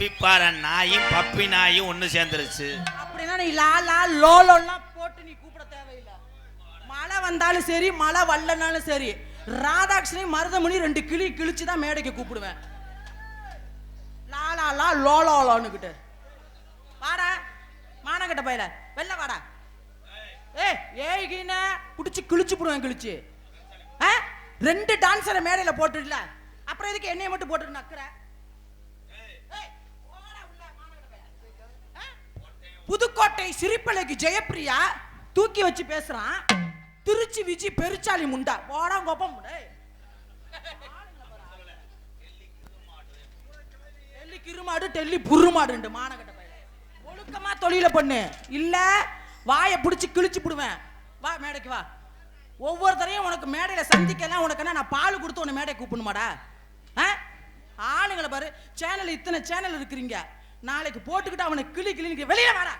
அப்பிப்பாற நாயும் பப்பி நாயும் ஒன்னு சேர்ந்துருச்சு. அப்படின்னா நீ லா லா லோலோலாம் போட்டு நீ கூப்பிட தேவையில்லை. மழை வந்தாலும் சரி மழை வரலனாலும் சரி ராதாகிருஷ்ணி மருதமணி ரெண்டு கிளி கிழிச்சு தான் மேடைக்கு கூப்பிடுவேன். லா லா லா லோலோலோன்னுக்கிட்டு வாடா மானங்கிட்ட பையல வெளில வாடா. ஏய் ஏய்கின குடிச்சு கிழிச்சு போடுவேன் கிழிச்சு. ஆ? ரெண்டு டான்ஸரை மேடையில் போட்டுடல அப்புறம் எதுக்கு என்னையை மட்டும் போட்டுட்டு நக்குறேன் ஏய், போடா உள்ள, மானங்கெட்ட பயலே. ஆ? புதுக்கோட்டை சிரிப்பலைக்கு ஜெயப்பிரியா தூக்கி வச்சு பேசுறான். திருச்சி விஜி பெருச்சாலி முண்டா. போடா கோபம் டெல்லி கிருமாடு டெல்லி புருமாடுண்டு மானகட்ட பையன். ஒழுக்கமா தொழில பண்ணு. இல்ல வாயை பிடிச்சி கிழிச்சு விடுவேன் வா மேடைக்கு வா. ஒவ்வொருத்தரையும் உனக்கு மேடையில சந்திக்கலாம் உனக்கு என்ன நான் பால் கொடுத்து உன்னை மேடை கூப்பிடணுமாடா? ஆ? ஆளுங்களை பாரு. சேனல் இத்தனை சேனல் இருக்கிறீங்க. நாளைக்கு போட்டுக்கிட்டு அவனை கிளி கிளி வெளியில வாடா.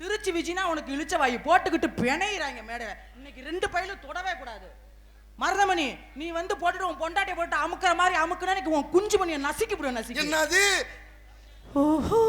திருச்சி விஜினா உனக்கு இழிச்ச வாயு போட்டுக்கிட்டு பிணையிறாங்க மேடை இன்னைக்கு ரெண்டு பையிலும் தொடவே கூடாது. மருதமணி நீ வந்து போட்டுட்டு உன் பொண்டாட்டியை போட்டு அமுக்குற மாதிரி அமுக்குனா உன் குஞ்சு மணியை நசுக்கி விடுவேன் நசுக்கி. என்னது? ஓஹோ.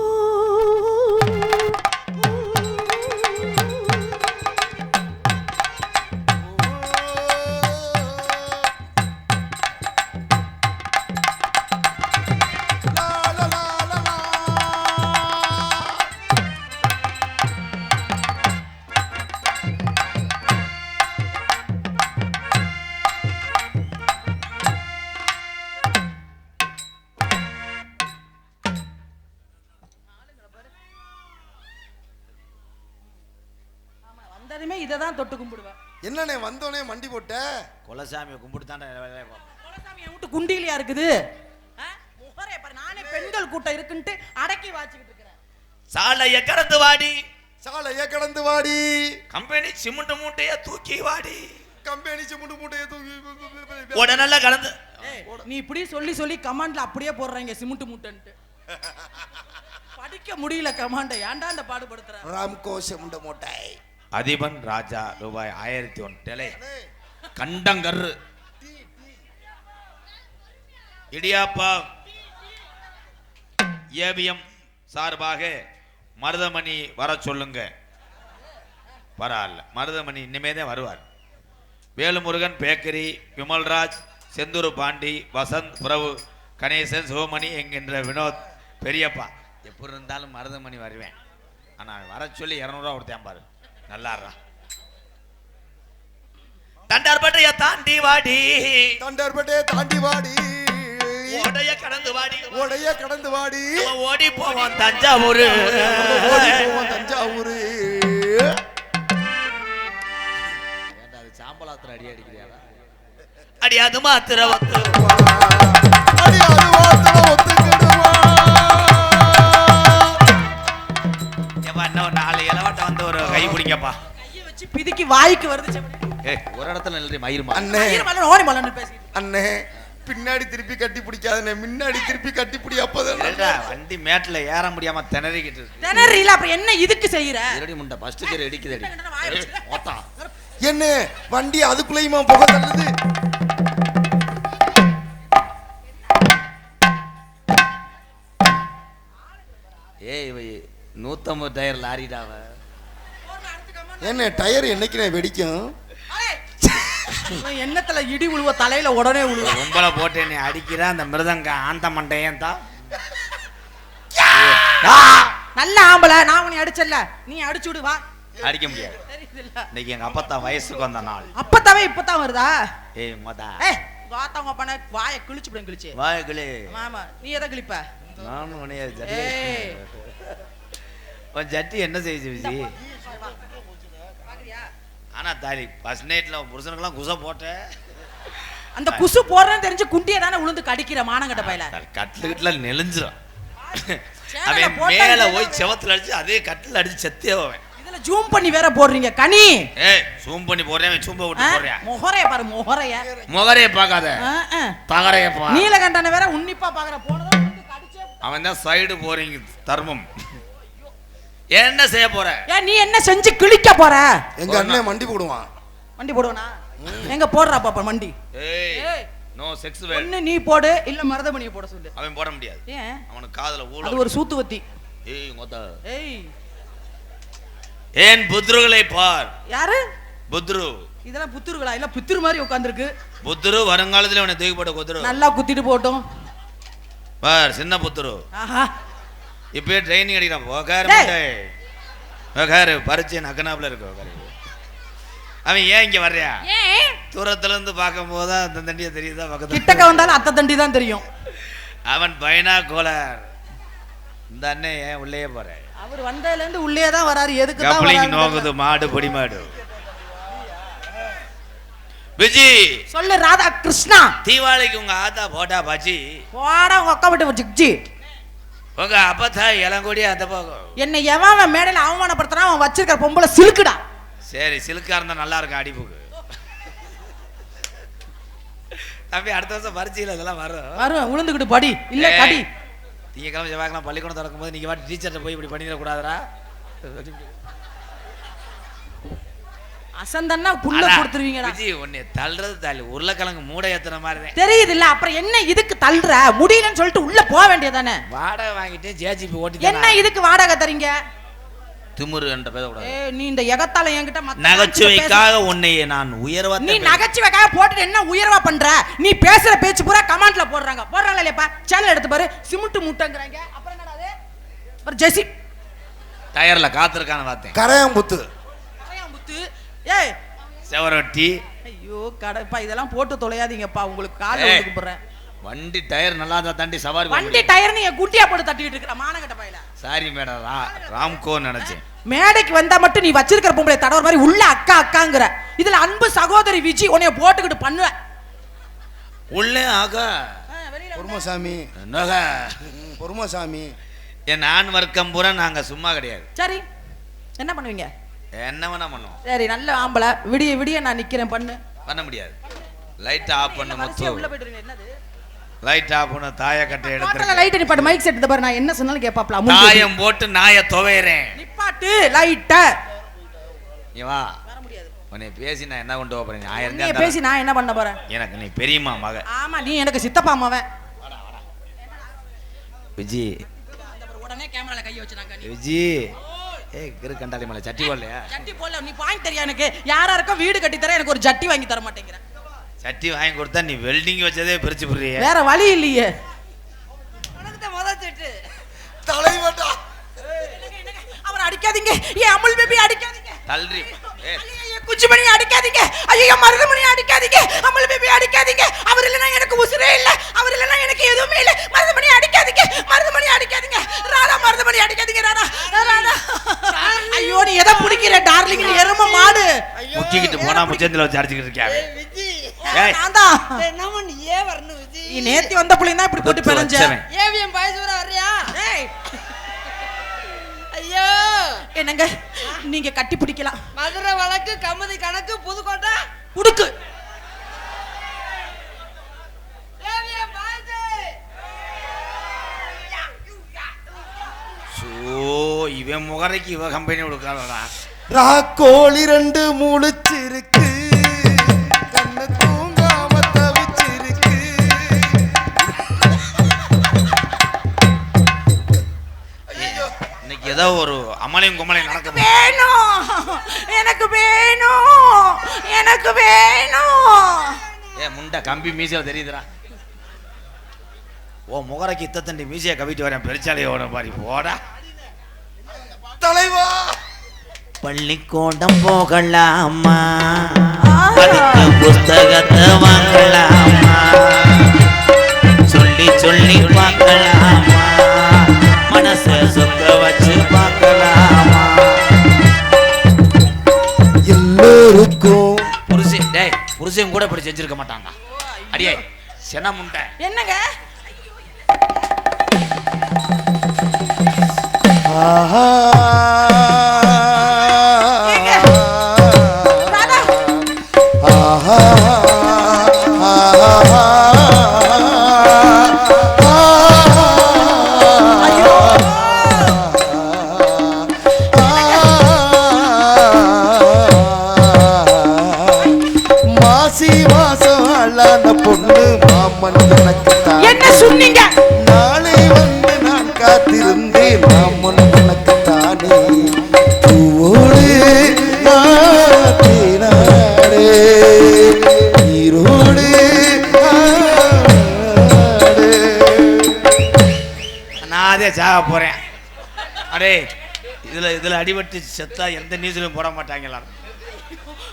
குலசாமியை கும்பிட்டு தான் குலசாமி என் வீட்டு குண்டிலியா இருக்குது? ஆ? முகரே பாரு நானே பெண்கள் கூட்டம் இருக்குன்ட்டு அடக்கி வாச்சிக்கிட்டு இருக்கிறேன். சாலைய கடந்து வாடி. சாலைய கடந்து வாடி. கம்பெனி சிமெண்ட் மூட்டைய தூக்கி வாடி. கம்பெனி சிமுண்டு மூட்டையை தூக்கி உடனே கலந்து. நீ இப்படி சொல்லி சொல்லி கமாண்ட்ல அப்படியே போடுறாங்க சிமெண்ட் மூட்டைன்ட்டு. படிக்க முடியல கமாண்ட ஏன்டா அந்த பாடுபடுத்துற? ராம்கோ சிமுண்டு மூட்டை. அதிபன் ராஜா ரூபாய் ஆயிரத்தி ஒன்று டெலை. கண்டங்கரு. இடியாப்பா. ஏவிஎம் சார்பாக மருதமணி வர சொல்லுங்க. பரவாயில்ல. மருதமணி இனிமே தான் வருவார். வேலுமுருகன் பேக்கரி விமல்ராஜ் செந்தூர் பாண்டி வசந்த் பிரபு கணேசன் சிவமணி என்கின்ற வினோத் பெரியப்பா. எப்படி இருந்தாலும் மருதமணி வருவேன். ஆனால் வர சொல்லி இரநூறுவா கொடுத்தேன் பாரு. நல்லாடுறான் தண்டார்பட்டைய தாண்டி வாடி. தண்டர்பட்டே தாண்டி வாடி. ஓடைய கடந்து வாடி. உடைய கடந்து வாடி. நம்ம ஓடி போவோம் தஞ்சாவூர். நம்ம ஓடி போவோம் தஞ்சாவூரு. சாம்பலாத்திர அடி அடிக்கிறியா? அடி அது மாத்திர வந்து அடி அது வார்த்தை ஒத்துக்கிடுவா ஏப்பா இன்னும் நாலு வந்து ஒரு கை பிடிங்கப்பா. கையை வச்சு பிதுக்கி வாய்க்கு வருது ஒரு இடத்துல நில்றி மயிருமா அண்ணே. ஓடி மலர்னு பேசிட்டு அண்ணே பின்னாடி திருப்பி கட்டி பிடிக்காதண்ணே முன்னாடி திருப்பி கட்டி பிடி அப்பதான் வண்டி மேட்ல ஏற முடியாம திணறிக்கிட்டு இருக்கு. திணறீல அப்புறம் என்ன இதுக்கு செய்யற? இரடி முண்டை ஃபர்ஸ்ட் கேர் வச்சு. ஓத்தா என்ன வண்டி அதுக்குள்ளேயுமா புகை தள்ளுது? ஏய் இவ நூத்தம்பது டயர் லாரிடாவ என்ன டயர் என்னைக்குண்ணே வெடிக்கும்? அடே. இவன் எண்ணத்துல இடி உழுவ தலையில உடனே உழுவ. கும்பலை போட்டு நீ அடிக்கிற அந்த மிருதங்க ஆந்த மண்டையன் தான் நல்ல ஆம்பளை நான் உன்னை அடிச்சல்ல நீ அடிச்சு விடு வா அடிக்க முடியாது. இன்னைக்கு எங்க அப்பத்தா வயசுக்கு வந்த நாள். அப்பத்தாவே இப்பதான் வருதா? ஏய் மொதா. ஏய் வாத்தவங்க பண்ண வாயை கிழிச்சு விடும் கிழிச்சு. வாய்களே ஆமா நீ எதை கிழிப்ப? நானும் உனைய ஜட்டி. ஏய். உன் ஜட்டி என்ன செய்யுது விஜி? பாக்குறியா? ஆனா தாலி ஃபர்ஸ்ட் நைட்ல புருஷனுக்கெல்லாம் குசை போட்ட. அந்த குசு போடுறேன்னு தெரிஞ்சு குண்டியை தானே உளுந்து கடிக்கிற மானங்கட்ட பையில. கட்டில நெளிஞ்சிரும். சேனல்ல அவன் மேல போய் செவத்துல அடிச்சு அதே கட்டில் அடிச்சு செத்தே அவன் இதுல ஜூம் பண்ணி வேற போடுறீங்க. கனி! ஏய் சூம் பண்ணி போடுறேன் சூம்ப விட்டு போடுறேன். முகரைய பாரு முகரைய. முகரைய பார்க்காத. தகரைய பா. நீலகண்டனை வேற உன்னிப்பா பாக்குற போனதா வந்து கடிச்சே. அவன் தான் சைடு போறீங்க தர்மம். என்ன செய்ய போற? ஏன் நீ என்ன செஞ்சு கிழிக்க போற? எங்க அண்ணன் மண்டி போடுவான் வண்டி போடுவனா? எங்க போடுறா பாப்பா மண்டி? ஏய் ஏய். நோ செக்ஸ் வேல் ஒண்ணு நீ போடு இல்ல மருதமணியை போட சொல்லு. அவன் போட முடியாது. ஏன்? அவனுக்கு காதுல ஊழ அது ஒரு சூத்துவத்தி ஏய் மொத்த ஏய். ஏன் புத்ருகளை பார்? யாரு? புத்ரு. இதெல்லாம் புத்துருங்களா இல்ல புத்துரு மாதிரி உட்காந்துருக்கு புத்ரு வருங்காலத்துல அவனை தூக்கி போட்ட குதிரு நல்லா குத்திட்டு போட்டோம் பார் சின்ன புத்ரு. ஆஹா. இப்பயே ட்ரைனிங் அடிக்கிறான். உக்காரு உக்காரு. பறிச்சு நக்கனாப்புல இருக்கு உக்காரு. அவன் ஏன் இங்க வர்றியா? தூரத்துல இருந்து பார்க்கும் போது அந்த தண்டிய தெரியுதா பக்கத்துல கிட்டக்க வந்தாலும் அத்தை தண்டி தான் தெரியும். அவன் பைனா கோலர் இந்த அண்ணன் ஏன் உள்ளே போறேன் அவர் வந்ததுல இருந்து உள்ளே தான் வராரு. எதுக்கு தான் கப்ளிங் நோக்குது மாடு பொடி மாடு. விஜி சொல்லு ராதா கிருஷ்ணா தீபாவளிக்கு உங்க ஆத்தா போட்டா பாச்சி போடா உங்க அக்கா விட்டு ஜிக்ஜி உங்க அப்பத்தா இளங்கூடி அந்த பக்கம். என்னை எவன் அவன் மேடையில அவமானப்படுத்துறான் அவன் வச்சிருக்கிற பொம்பளை சிலுக்குடா. சரி சிலுக்கா இருந்தா நல்லா இருக்கும் அடிப்புக்கு தம்பி அடுத்த வருஷம் பரிச்சையில் இதெல்லாம் வரும். வரும் உளுந்துக்கிட்டு படி. இல்ல கடி. திங்கக்கிழமை செவ்வாய்க்கிழமை பள்ளிக்கூடம் திறக்கும் போது நீங்க வாட்டி டீச்சர்கிட்ட போய் இப்படி பண்ணிடக்கூடாதுடா. அசந்தன்னா புல்ல கொடுத்துருவீங்கடா. விஜி உன்னை தள்ளுறது தள்ளு உருளைக்கிழங்கு மூடை ஏத்துற மாதிரி தான். தெரியுது இல்ல அப்புறம் என்ன இதுக்கு தள்ளுற? முடியலன்னு சொல்லிட்டு உள்ள போக வேண்டியதானே? வாடகை வாங்கிட்டு ஜேஜிபி ஓட்டி என்ன இதுக்கு வாடகை தரீங்க? திமுரு என்ற ஏ நீ இந்த எகத்தால என்கிட்ட நகைச்சுவைக்காக உன்னை நான் உயர்வா நீ நகைச்சுவைக்காக போட்டுட்டு என்ன உயர்வா பண்ற? நீ பேசுற பேச்சு பூரா கமெண்ட்ல போடுறாங்க. போடுறாங்களா இல்லையாப்பா? சேனல் எடுத்து பாரு. சிமெண்ட் முட்டைங்கிறாங்க. அப்புறம் என்னடா அது? அப்புறம் ஜெசி. டயர்ல காத்திருக்கான்னு பார்த்தேன். கரையாம்புத்து. முத்து ஏய். செவரொட்டி ஐயோ கடப்பா இதெல்லாம் போட்டு தொலையாதீங்கப்பா. உங்களுக்கு காலை ஏய். ஒதுக்கு போடுறேன் வண்டி டயர் நல்லா இருந்தா தாண்டி சவாரி வண்டி. டயர் நீ குட்டியா போட்டு தட்டிட்டு இருக்கிற மானகட்ட பையில. சாரி மேடம் ராம்கோ நினைச்சேன். மேடைக்கு வந்தா மட்டும் நீ வச்சிருக்கிற பொம்பளை தடவர் மாதிரி உள்ள அக்கா அக்காங்கிற. இதுல அன்பு சகோதரி விஜி உன்னைய போட்டுக்கிட்டு பண்ணுவேன் உள்ளே ஆகா. பொறுமசாமி. நக. பொறுமசாமி. என் ஆண் வர்க்கம் பூரா நாங்க சும்மா கிடையாது. சரி. என்ன பண்ணுவீங்க? என்ன வேணா பண்ணுவோம். சரி நல்ல ஆம்பளை. விடிய விடிய நான் நிக்கிறேன் பண்ணு. பண்ண முடியாது. லைட் ஆஃப் பண்ண உள்ள முத்து என்னது? லைட் ஆஃப் பண்ண தாய கட்டை எடுத்து லைட் நிப்பாட்டு மைக் செட் பாரு நான் என்ன சொன்னாலும் கேப்பாப்ல. தாயம் போட்டு நாய துவையறேன். நிப்பாட்டு லைட்ட நீ வா. உன்னை பேசி நான் என்ன கொண்டு போறேன்? ஆயிரம் நீ பேசி நான் என்ன பண்ண போறேன். எனக்கு நீ பெரியம்மா மக. ஆமா நீ எனக்கு சித்தப்பா மாவன். விஜி. உடனே கேமரால கைய வச்சு விஜி. ஏய் கிரு கண்டாலி மலை சட்டி போடலையா? ஜட்டி போடல. நீ பாயிண்ட் தெரியா எனக்கு? யாரா இருக்கோ வீடு கட்டி தர எனக்கு ஒரு ஜட்டி வாங்கி தர மாட்டேங்கிற சட்டி வாங்கி கொடுத்தா நீ வெல்டிங் வச்சதே பிரிச்சு புரிய வேற வழி இல்லையே. தலைவட்டா. அவர் அடிக்காதீங்க. ஏன் அமுல் பேபி அடிக்காதீங்க. தள்ளுறி. ஏ குச்சிமணி அடிக்காதீங்க. ஐயோ மருதமணி அடிக்காதீங்க. அமுல் பேபி அடிக்காதீங்க. அவர் இல்லைன்னா எனக்கு உசுரே இல்ல. அவர் இல்லைன்னா எனக்கு எதுவுமே இல்ல. மருதமணி அடிக்காதீங்க. மருதமணி அடிக்காதீங்க. ராதா மருதமணி அடிக்காதீங்க ராதா ராதா ஐயோ நீ எதை பிடிக்கிற டார்லிங்? நீ எரும மாடு. முக்கிக்கிட்டு போனா முச்சந்தில வச்சு அடிச்சுக்கிட்டு இருக்கியாவே ஏய். நான் தான். என்னமோ நீ ஏன் வரணும் நீ நேத்தி வந்த தான் இப்படி போட்டு வச்சவன். ஏவிஎம் பாயசூரா வர்றியா? ஏய். ஐயோ! என்னங்க? நீங்க கட்டி பிடிக்கலாம். மதுரை வழக்கு கமுதி கணக்கு புதுக்கோட்டை. உடுக்கு. இவன் முகரைக்கு இவ கம்பெனி கொடுக்காதடா. ராக்கோழி ரெண்டு முழிச்சிருக்கு ஏதோ ஒரு அமலையும் குமலையும் நடக்க வேணும். எனக்கு வேணும். எனக்கு வேணும். ஏ முண்டை கம்பி மீசையில தெரியுதுடா. ஓ முகரைக்கு இத்தத்தண்டி மீசையை கவிட்டு வரேன் பெருச்சாலையோட மாதிரி. போடா. தலைவா. பள்ளிக்கூடம் போகலாமா? புஸ்தகத்தை செஞ்சிருக்க மாட்டாங்க. அடியே சென முண்டை. என்னங்க? ஆஹா. பொண்ணு மாமன் எனக்கு என்ன சொன்னீங்க? நாளை வந்து நான் காத்திருந்தேன் மாமன் எனக்கு தானே பூவோடு அதே சாக போறேன். அடே இதுல இதுல அடிபட்டு செத்தா எந்த நியூஸ்லயும் போட மாட்டாங்க எல்லாரும்.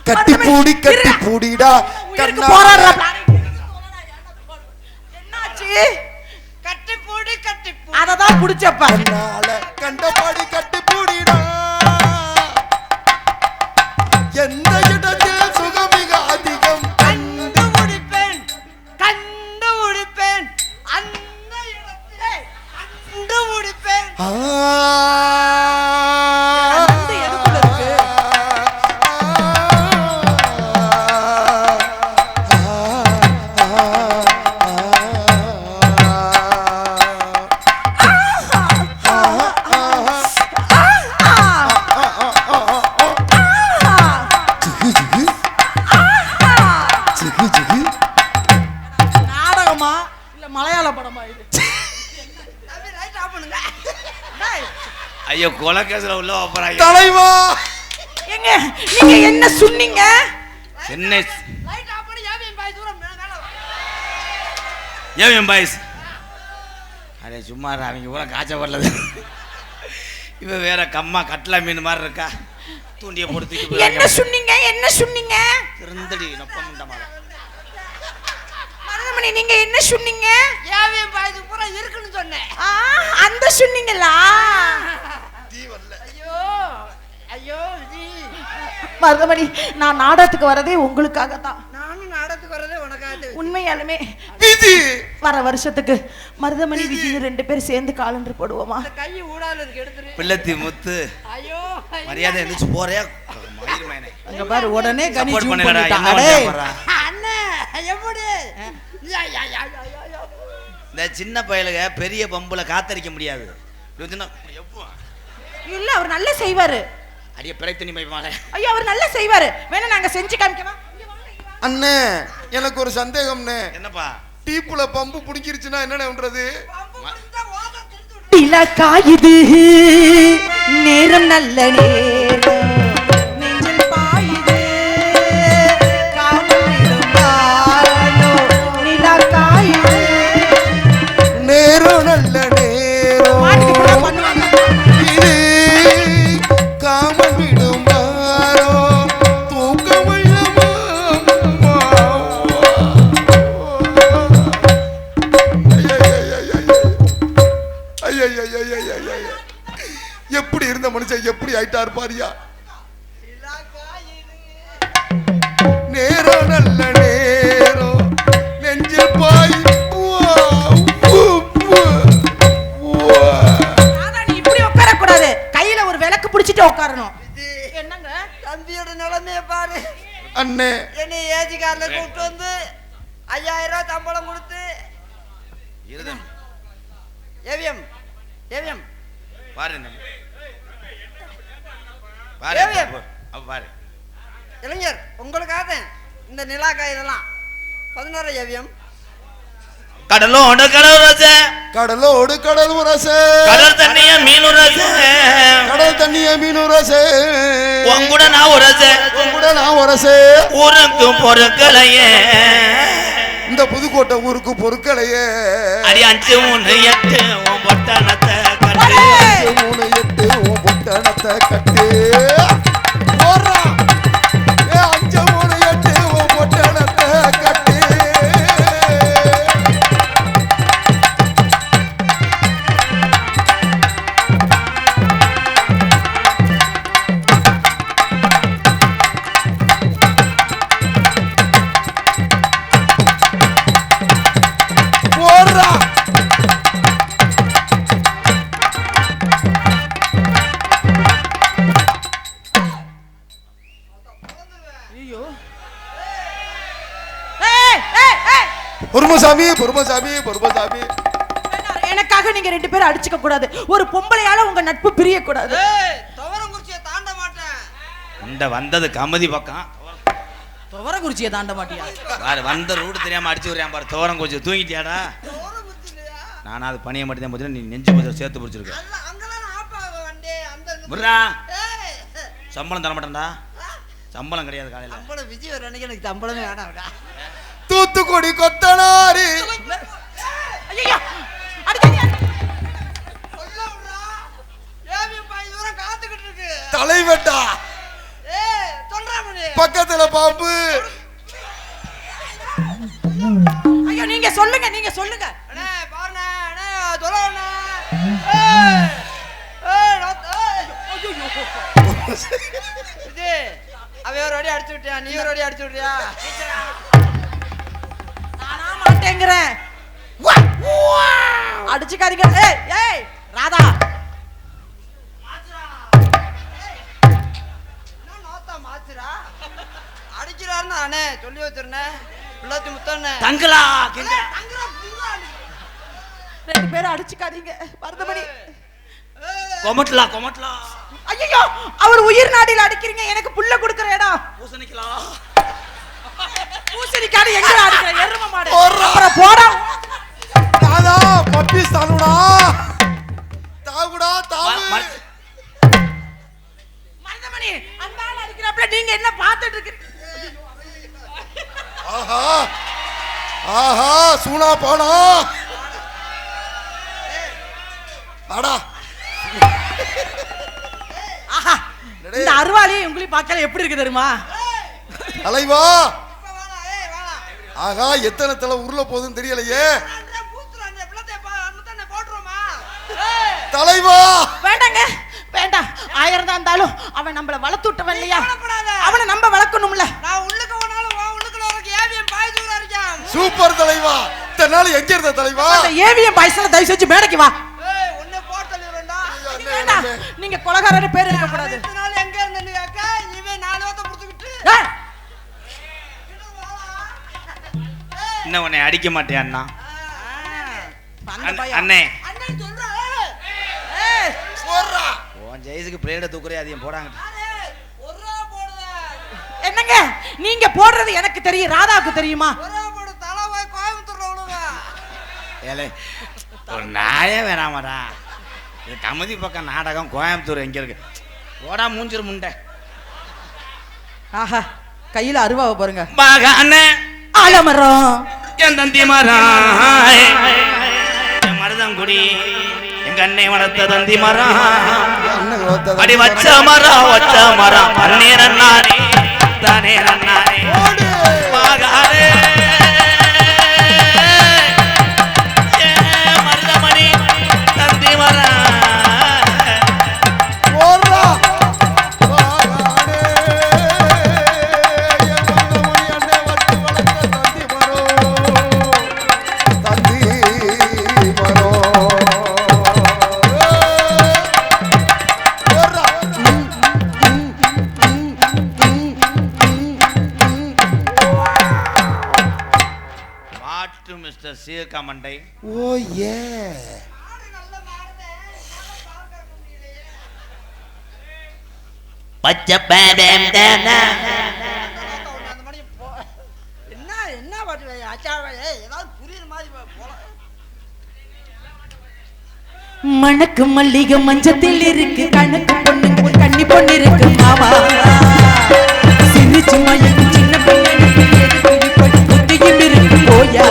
கட்டி பூடி கட்டி பூடிடா. போராடுறாங்க என்னாச்சு கட்டி போடு கட்டி போடு அததான் புடிச்சப்ப. கண்ணால கண்டபாடி கட்டி பூடிடா எந்த இடத்தில் சுகம் மிக அதிகம்? கண்டு முடிப்பேன் கண்டு முடிப்பேன். அந்த இடத்திலே கண்டு முடிப்பேன். ஆ. ஏன் பாய்ஸ் அடே சும்மா அவங்க பூரா காய்ச்ச வரலது இவ வேற கம்மா கட்லா மீன் மாதிரி இருக்கா. தூண்டிய தூக்கி என்ன சொன்னீங்க? என்ன சொன்னீங்க? திருந்தடி நொப்பம் மாலை. மருதமணி நீங்க என்ன சொன்னீங்க? ஏவிஎம் பாய் பூரா இருக்குன்னு சொன்னேன். ஆ, அந்த சொன்னீங்களா? ஐயோ ஐயோ மருதமணி நான் நாடகத்துக்கு வரதே உங்களுக்காக தான் நானும் நாடகத்துக்கு வரதே உனக்காக உண்மையாலுமே விதி வர வருஷத்துக்கு மருதமணி விஜய் ரெண்டு பேரும் சேர்ந்து காலண்டர் போடுவோமா? இந்த கை ஊடால இருக்கு எடுத்துரு. பிள்ளத்தி முத்து. ஐயோ மரியாதை எந்திரிச்சு போறியா? அங்க பாரு உடனே கனி ஜூம் பண்ணிட்டான். அடே, போறா? அண்ணே எப்படி. இந்த சின்ன பயலுக பெரிய பம்புல காத்தடிக்க முடியாது? இல்ல அவர் நல்லா செய்வாரு. அடியே பிழை துணி பைப்பாங்க ஐயோ அவர் நல்லா செய்வாரு. வேணா நாங்க செஞ்சு காமிக்கவா? அண்ணே எனக்கு ஒரு சந்தேகம்ண்ணே என்னப்பா? டீப்புல பம்பு புடிங்கிருச்சுன்னா என்னண்ணே பண்றது? நிலா காயுது நேரம் நல்ல நேரம் மனுஷன் எப்படி ஆயிட்டார் பாரியா? நேரம் நல்ல நேரம் நெஞ்சில் பாய். இப்படி உட்கார கூடாது கையில ஒரு விளக்கு பிடிச்சிட்டு உட்காரணும். என்னங்க? தம்பியோட நிலைமைய பாரு. அண்ணே. என்னை ஏஜி கார்ல கூப்பிட்டு வந்து ஐயாயிரம் ரூபாய் சம்பளம் கொடுத்து. AVM AVM. பாரு இந்த பாரு இளைஞர் உங்களுக்காக இந்த நிலாக்காய் இதெல்லாம். பதினோரு ஏவிஎம் கடலோடு கடல் ரச. கடலோடு கடல் உரச. கடல் தண்ணிய மீன் ரச. கடல் தண்ணிய மீன் உரச உங்கூட நான் உரச கூட நான் உரச ஊருக்கு பொருட்களையே. இந்த புதுக்கோட்டை ஊருக்கு பொருட்களையே. அடி அஞ்சு மூணு எட்டு உன் பொட்டணத்தை கட்டு அஞ்சு, மூணு ஐயோ. பொறுமசாமி பொறுமசாமி பொறுமசாமி. எனக்காக நீங்க ரெண்டு பேரும் அடிச்சுக்க கூடாது. ஒரு பொம்பளையால உங்க நட்பு பிரிய கூடாது ஏய் துவரங்குறிச்சியை தாண்ட மாட்டேன். இந்த வந்தது கமதி பக்கம். துவரகுறிச்சியை தாண்ட மாட்டியா? பாரு வந்த ரூட் தெரியாம அடிச்சு விடுறேன் பாரு. தூங்கிட்டியாடா? துவரங்குறிச்சி இல்லையா நானா அது பணியை மட்டும் தான் நீ நெஞ்சு கொஞ்சம் சேர்த்து பிடிச்சிருக்க. சம்பளம் தர மாட்டேன்டா சம்பளம் கிடையாது காலையில். சம்பளம் விஜய் வர அன்னைக்கு எனக்கு சம்பளமே வேணாம். தூத்துக்குடி கொத்தனாரு. தலைவட்டா பக்கத்துல பாம்பு. ஐயோ நீங்க சொல்லுங்க நீங்க சொல்லுங்க. விட்டியா நீ ஒரு அடி அடிச்சு விட்டியா நானா மாட்டேங்கிறேன். அடிச்சுக்காதீங்க. ஏய் ஏய் ராதா. அடிக்கிறாருன்னு சொல்லி வச்சிருந்தேன். பிள்ளாத்தி முத்தண்ணே. தங்களா ரெண்டு பேரும் அடிச்சுக்காதீங்க. கொமட்டலா கொமட்டலா. ஐயோ அவர் உயிர் நாடியில் அடிக்கிறீங்க எனக்கு புல்ல கொடுக்குற இடம். பூசணிக்கலாம் பூசணிக்காடு எங்க அடிக்கிற? எரும மாடு. அப்புறம் போடா. தாதா பப்பி தானுடா தாவுடா தாவு. மருதமணி அந்த ஆள் அடிக்கிறப்பல நீங்க என்ன பார்த்துட்டு இருக்கீங்க ஆஹா. ஆஹா சூனா போனா. பார்க்கல எப்படி இருக்கு தெரியுமா? தலைவா ஆகா எத்தனை தலை உருள போகுதுன்னு தெரியலையே. தலைவா! வேண்டாங்க வேண்டாம். ஆயிரம் தான் இருந்தாலும் அவன் நம்மள வளர்த்து விட்டவன் இல்லையா. அவனை நம்ம வளர்க்கணும்ல. நான் உள்ளுக்கு போனாலும் வா உள்ளுக்குள்ள உனக்கு ஏவிஎம் பாய் தூரம் இருக்கான். சூப்பர் தலைவா! இத்தனை நாள் எங்க இருந்த தலைவா? அந்த ஏவிஎம் பாய்ஸ்ல தயவு செஞ்சு மேடைக்கு வா. நீங்க கொலகாரன்னு பேர் இருக்க இன்னும் உன்னை அடிக்க மாட்டேன் அண்ணா? அண்ணே, உன் ஜெயிஸுக்கு பிளேட தூக்குறே அதிகம் போடாங்க. என்னங்க? நீங்க போடுறது எனக்கு தெரியும் ராதாவுக்கு தெரியுமா? போடு ஏலே ஒரு நாயே வேணாமடா. இது கமதி பக்கம் நாடகம் கோயம்புத்தூர் எங்க இருக்கு? ஓடா மூஞ்சிரு முண்டை. ஆஹா கையில அருவாவை பாருங்க மகானே ஆலமரம் என் தந்தி மரம் மருதங்குடி எங்க அன்னை வளர்த்த தந்தி மரம். அடி வச்ச மரம் வச்ச மரம் அண்ணே நன்னாரே தானே நன்னாரே ஓடு. சீர்காமண்டை ஓ ஏ. பச்சை என்ன என்ன பாட்டு? ஏதாவது புரியுற மாதிரி போலாம். மணக்கு மல்லிகை மஞ்சத்தில் இருக்கு கணக்கு பொண்ணுங்க கன்னி பொண்ணு இருக்கு மாமா. சிரிச்சு மயக்கும் சின்ன புத்தியும் இருக்கு போயா.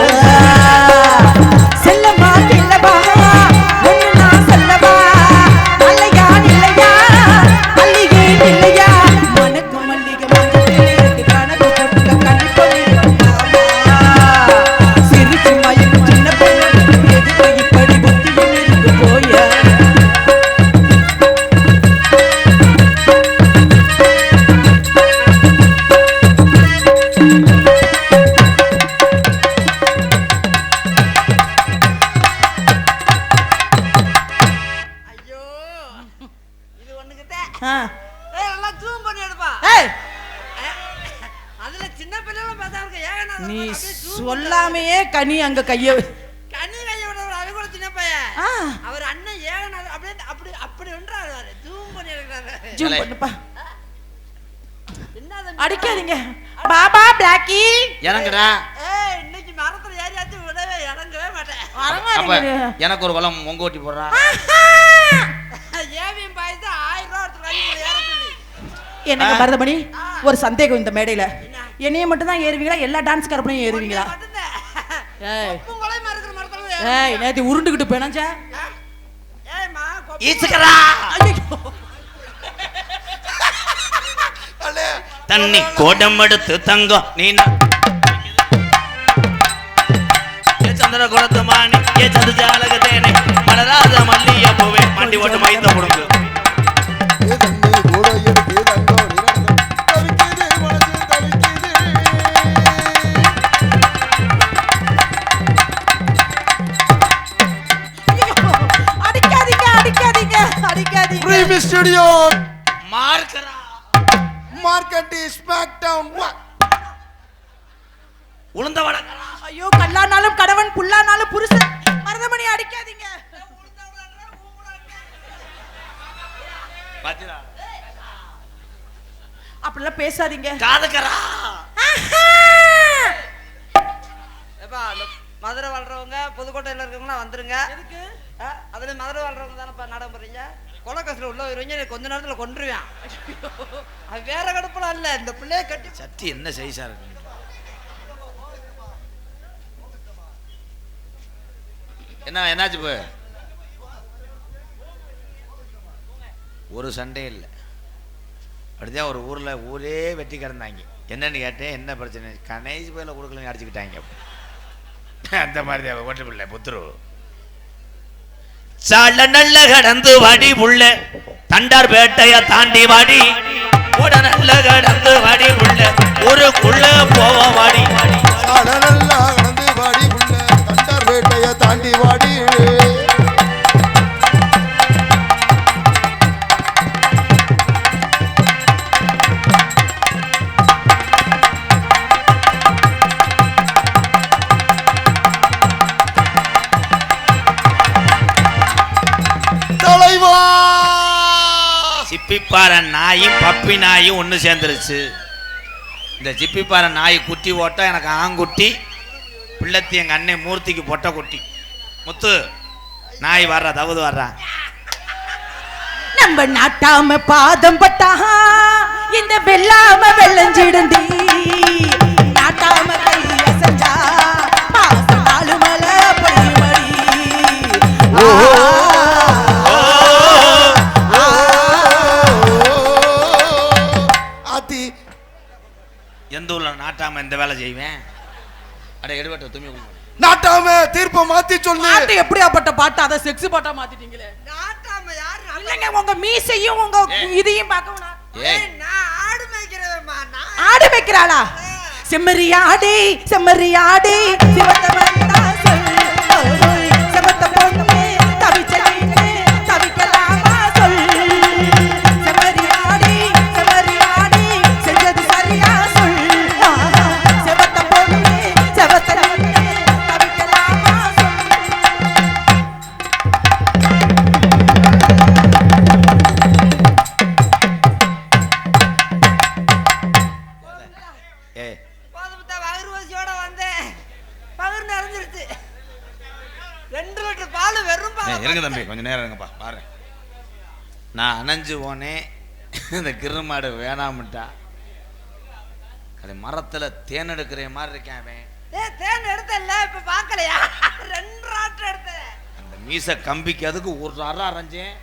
அங்க கைய கண்ணி கைய விட அது கூட சின்ன பையன். அவர் அண்ணன் ஏகனா அப்படியே அப்படி அப்படி ஒன்றாரு ஜூம் பண்ணி எடுக்கிறாரு ஜூம். பண்ணுப்பா? அடிக்காதீங்க. பாபா பிளாக்கி. இறங்குடா. ஏய் இன்னைக்கு மரத்துல ஏறியாச்சும் விடவே இறங்கவே மாட்டேன். எனக்கு ஒரு குளம் மொங்க ஓட்டி போடுறா. ஏவிஎம் பாய்ஸ் ஆயிரம் ரூபா எடுத்து வாங்கி ஏற சொல்லி. என்னங்க. மருதமணி ஒரு சந்தேகம் இந்த மேடையில. என்னைய மட்டும் தான் ஏறுவீங்களா? எல்லா டான்ஸ் கரப்பனையும் ஏறுவீங்களா. ஏய். நேத்து உருண்டுகிட்டு ஐயோ அண்ணே தண்ணி கோடம் எடுத்து தங்கம் நீ சந்திர குலத்து மாணி ஏ சது ஜாலக தேனே மலராத மல்லிய பூவே மண்டி ஓட்டு மைந்த முடுங்கு ஸ்டுடியோ. மார்க்கரா. மார்க்கெட்டி ஸ்மாக் டவுன் உளுந்த வடக்கரா. ஐயோ கல்லானாலும் கணவன் புல்லானாலும் புருஷன். மருதமணி அடிக்காதீங்க. அப்படிலாம் பேசாதீங்க. காதுக்கரா மதுரை வாழ்றவங்க புதுக்கோட்டையில் இருக்கவங்களாம் வந்துருங்க. அதுல மதுரை வாழ்றவங்க தானேப்பா நாடகம் போறீங்க கொலகாசில் உள்ள இவங்க கொஞ்ச நேரத்தில் கொண்டுருவேன் அது வேற கடுப்பெல்லாம் இல்லை. இந்த பிள்ளைய கட்டி சத்தி என்ன சைஸா இருக்கு? என்ன என்னாச்சு இப்போ? ஒரு சண்டே இல்லை. அப்படிதான் ஒரு ஊரில் ஊரே வெட்டி கிடந்தாங்க. என்னன்னு கேட்டேன் என்ன பிரச்சனை? கணேஷ் பேரில் கொடுக்கலன்னு அடிச்சுக்கிட்டாங்க. அந்த மாதிரி தான் ஓட்டு பிள்ளை புத்துரு. சால நல்ல கடந்து வாடி உள்ள தண்டார் பேட்டைய தாண்டி வாடி. கூட நல்ல கடந்து வாடி புள்ள ஊருக்குள்ள போவ வாடி. சாட நல்லா கடந்து வாடி உள்ள தண்டார் பேட்டைய தாண்டி வாடி. சிப்பிப்பாற நாயும் பப்பி நாயும் ஒன்று சேர்ந்துருச்சு. இந்த சிப்பிப்பாற நாய் குட்டி ஓட்ட எனக்கு ஆங்குட்டி பிள்ளத்தி எங்கள் அண்ணன் மூர்த்திக்கு பொட்டை குட்டி. முத்து நாய் வர்றா தவுது வர்றா. நம்ம நாட்டாம பாதம் பட்டா இந்த வெள்ளாம வெள்ளஞ்சிடுந்தி. நாட்டாம கை அசஞ்சா மாசம் நாலு மலை பொழியுமடி. ஆத்தி எந்த ஊரில் நாட்டாம இந்த வேலை செய்வேன். அட எடுபட்ட துணி. நாட்டாம தீர்ப்பை மாத்தி சொல்லு. பாட்டு எப்படியாப்பட்ட பாட்டு அதை செக்ஸ் பாட்டா மாத்திட்டீங்களே? நாட்டாம யாரு இல்லைங்க உங்க மீசையும் உங்க. இதையும் நான் ஆடு மேய்க்கிறவன்மா நான் ஆடு வைக்கிறாளா செம்மறி ஆடி செம்மறி அணைஞ்சு போனேன் இந்த கிரு மாடு வேணாமட்டா அது மரத்துல தேன் எடுக்கிற மாதிரி இருக்கேன் அவன் ஏய், தேன் எடுத்தல இப்ப பாக்கலையா ரெண்டு ராட்டு எடுத்தேன். அந்த மீச கம்பிக்கு அதுக்கு ஒரு அரை அரைஞ்சேன்.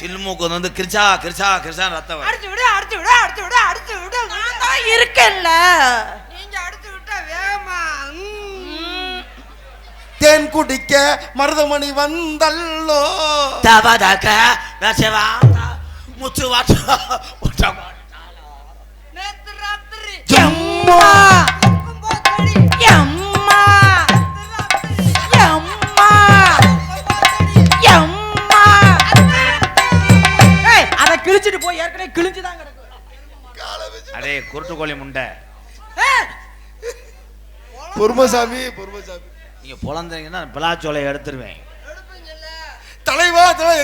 சில்மூக்கு வந்து கிரிச்சா கிரிச்சா கிரிச்சா ரத்தம். அடிச்சு விடு அடிச்சு விடு அடிச்சு விடு அடிச்சு விடு. நான் தான் இருக்கேன்ல. நீங்க அடிச்சு விட்டா வேகமா. தேன் குடிக்க மருதமணி வந்தல்லோ. தவதக ரசவாத நேத்து ராத்திரி. எம்மா. எம்மா. எம்மா. எம்மா. ஏய் அத கிழிச்சிட்டு போய் ஏற்கனவே கிழிஞ்சு தான் கிடக்கு. அடே குருட்டு கோழி முண்டை. ஏய், பொறுமசாமி பொறுமசாமி. நீங்க பொழந்தீங்கன்னா பிளாச்சோலை எடுத்துருவேன். எடுப்பீங்கல்ல. தலைவா தலைவா